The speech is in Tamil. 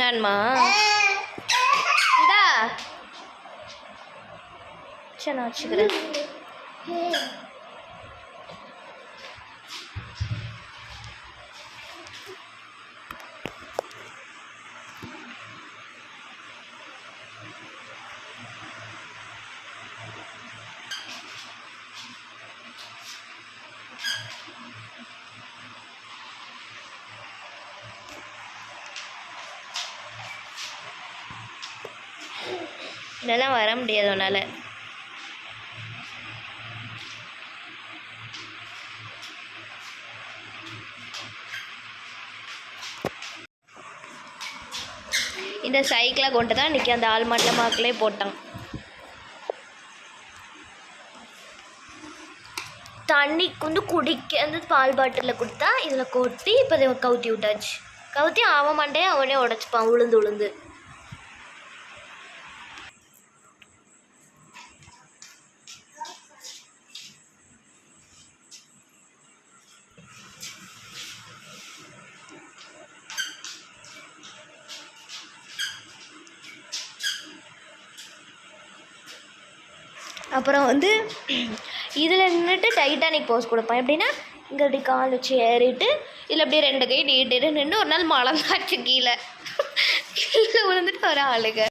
வேணுமா இந்தா. சரி நான் வச்சுக்கிறேன். இதெல்லாம் வர முடியாது உன்னால். இந்த சைக்கிளை கொண்டு தான் இன்றைக்கி அந்த ஆல்மண்ட மாக்கிலே போட்டான். தண்ணிக்கு வந்து குடிக்க அந்த பால் பாட்டிலில் கொடுத்தா இதில் கொட்டி இப்போ கவுத்தி விட்டாச்சு. கவுத்தி அவன் மண்டையை அவனே உடச்சிப்பான் உளுந்து உளுந்து. அப்புறம் வந்து இதில் நின்றுட்டு டைட்டானிக் போஸ் கொடுப்பேன். எப்படின்னா இங்கே அப்படி கால் வச்சு ஏறிட்டு இதில் அப்படியே ரெண்டு கை நீட்டு நின்று ஒரு நாள் மலம் காய்ச்சி கீழே. கீழே விழுந்துட்டு ஒரு ஆளுங்க.